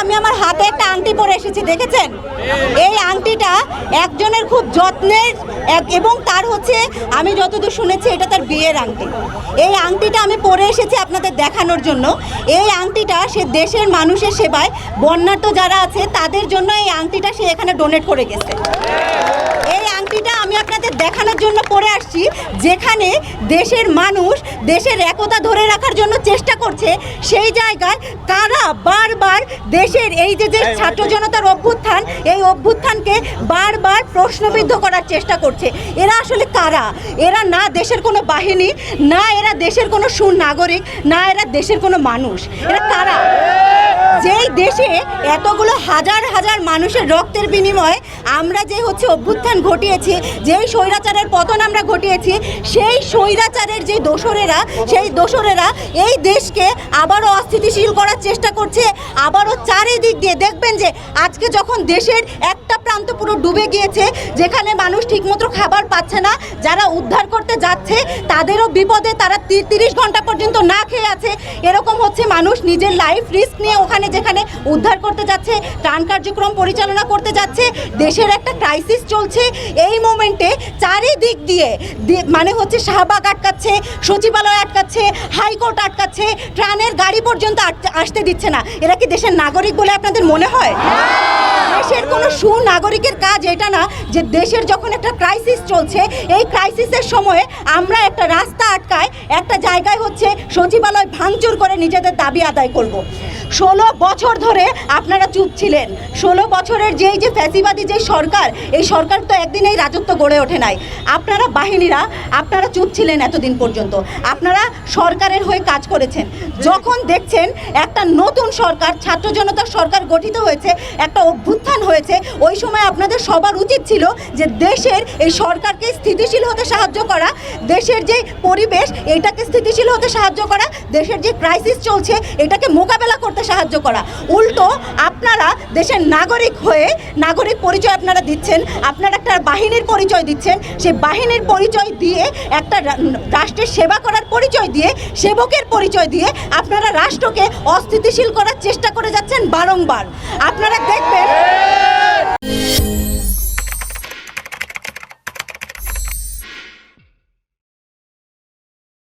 আমি আমার হাতে একটা আংটি পরে এসেছি, দেখেছেন? এই আংটিটা একজনের খুব যত্নের এবং তার হচ্ছে, আমি যতদূর শুনেছি, এটা তার বিয়ের আংটি। এই আংটিটা আমি পরে এসেছি আপনাদের দেখানোর জন্য। এই আংটিটা সে দেশের মানুষের সেবায় বন্যার্থ যারা আছে, তাদের জন্য এই আংটিটা সে এখানে ডোনেট করে গেছে। এই আংটিটা আমি আপনাদের দেখানোর জন্য পরে আসছি, যেখানে দেশের মানুষ, দেশের একতা ধরে রাখার জন্য চেষ্টা করছে, সেই জায়গায় কারা বারবার দেশের এই যে যে ছাত্র জনতার অভ্যুত্থান এই অভ্যুত্থানকে বারবার প্রশ্নবিদ্ধ করার চেষ্টা করছে। এরা আসলে কারা? এরা না দেশের কোনো বাহিনী না এরা দেশের কোনো সুনাগরিক না এরা দেশের কোনো মানুষ। এরা কারা? দেশে এতগুলো হাজার হাজার মানুষের রক্তের বিনিময়ে আমরা যে হচ্ছে অভ্যুত্থান ঘটিয়েছি, যেই স্বৈরাচারের পতন আমরা ঘটিয়েছি, সেই স্বৈরাচারের যে দোসরেরা, সেই দোসরেরা এই দেশকে আবারও অস্থিতিশীল করার চেষ্টা করছে, আবারও চারিদিক দিয়ে দেখবেন যে আজকে যখন দেশের একটা প্রান্ত পুরো ডুবে গিয়েছে, যেখানে মানুষ ঠিকমতো খাবার পাচ্ছে না, যারা উদ্ধার করতে যাচ্ছে, তাদেরও বিপদে তারা তিরিশ ঘণ্টা পর্যন্ত না খেয়ে আছে। এরকম হচ্ছে মানুষ নিজের লাইফ রিস্ক নিয়ে ওখানে যেখানে উদ্ধার করতে যাচ্ছে, ত্রাণ কার্যক্রম পরিচালনা করতে যাচ্ছে, দেশের একটা ক্রাইসিস চলছে। এই মোমেন্টে চারিদিক দিয়ে মানে হচ্ছে শাহবাগ আটকাচ্ছে, সচিবালয় আটকাচ্ছে, হাইকোর্ট আটকাচ্ছে ট্রানের গাড়ি পর্যন্ত আসতে দিচ্ছে না। এরা কি দেশের নাগরিক বলে আপনাদের মনে হয়? দেশের কোনো সুনাগরিকের কাজ এটা না যে দেশের যখন একটা ক্রাইসিস চলছে, এই ক্রাইসিসের সময়ে আমরা একটা রাস্তা আটকায়, একটা জায়গায় হচ্ছে সচিবালয় ভাঙচুর করে নিজেদের দাবি আদায় করব। ষোলো বছর ধরে আপনারা চুপ ছিলেন। ষোলো বছরের যেই যে ফ্যাসিবাদী যে সরকার, এই সরকার তো একদিনেই রাজত্ব গড়ে ওঠে নাই। আপনারা বাহিনীরা, আপনারা চুপ ছিলেন এতদিন পর্যন্ত। আপনারা সরকারের হয়ে কাজ করেছেন। যখন দেখছেন একটা নতুন সরকার, ছাত্র জনতার সরকার গঠিত হয়েছে, একটা অভ্যুত্থান হয়েছে, ওই সময় আপনাদের সবার উচিত ছিল যে দেশের এই সরকারকে স্থিতিশীল হতে সাহায্য করা, দেশের যে পরিবেশ এটাকে স্থিতিশীল হতে সাহায্য করা, দেশের যে ক্রাইসিস চলছে এটাকে মোকাবেলা করতে সাহায্য করা। উল্টো আপনারা দেশের নাগরিক হয়ে নাগরিক পরিচয় আপনারা দিচ্ছেন, আপনারা একটা বাহিনীর পরিচয় দিচ্ছেন, সেই বাহিনীর পরিচয় দিয়ে একটা রাষ্ট্রের সেবা করার পরিচয় দিয়ে, সেবকের পরিচয় দিয়ে আপনারা রাষ্ট্রকে অস্থিতিশীল করার চেষ্টা করে যাচ্ছেন বারংবার। আপনারা দেখবেন